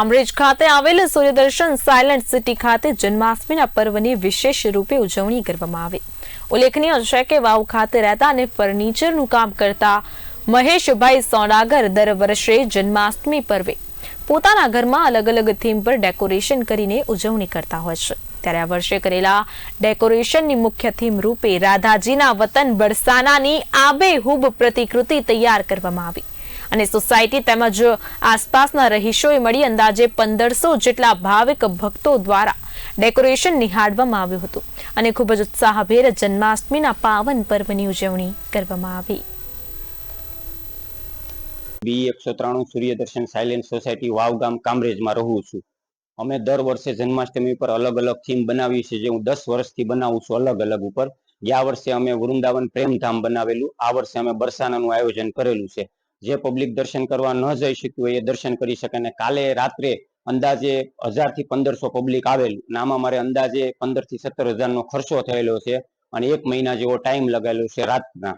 કામરેજ ખાતે આવેલ Suryadarshan silent city ખાતે જન્માષ્ટમીના પર્વની વિશેષ રૂપે ઉજવણી કરવામાં આવી. ઉલ્લેખનીય છે કે વાવ ખાતે રહેતા અને ફર્નિચરનું કામ કરતા મહેશભાઈ સોનાગર દર વર્ષે જન્માષ્ટમી પર્વે પોતાના ઘરમાં અલગ અલગ થીમ પર ડેકોરેશન કરીને ઉજવણી કરતા હોય છે. ત્યારે આ વર્ષે કરેલા ડેકોરેશનની મુખ્ય થીમ રૂપે રાધાજીના વતન બરસાનાની આબેહૂબ પ્રતિકૃતિ તૈયાર કરવામાં આવી. અને સોસાયટી તેમજ આસપાસના રહીશોએ મળી અંદાજે પંદરસો જેટલા ભાવિક ભક્તો દ્વારા ડેકોરેશન નિહાળવામાં આવ્યું હતું. અને ખૂબ જ ઉત્સાહભેર જન્માષ્ટમીના પાવન પર્વની ઉજવણી કરવામાં આવી. બી એકસો ત્રાણું સૂર્યદર્શન સાયલેન્ટ સોસાયટી વાવ ગામ કામરેજમાં રહું છું. અમે દર વર્ષે જન્માષ્ટમી પર અલગ અલગ થીમ બનાવી છે જે હું દસ વર્ષથી બનાવું છું અલગ અલગ ઉપર. ગયા વર્ષે અમે વૃંદાવન પ્રેમધામ બનાવેલું. આ વર્ષે અમે બરસાનાનું આયોજન કરેલું છે. જે પબ્લિક દર્શન કરવા ન જઈ શક્યું હોય એ દર્શન કરી શકે અને કાલે રાત્રે અંદાજે હજારથી પંદરસો પબ્લિક આવેલું અને આમાં મારે અંદાજે પંદરથી સત્તર હજારનો ખર્ચો થયેલો છે અને એક મહિના જેવો ટાઈમ લગાવેલો છે રાતના.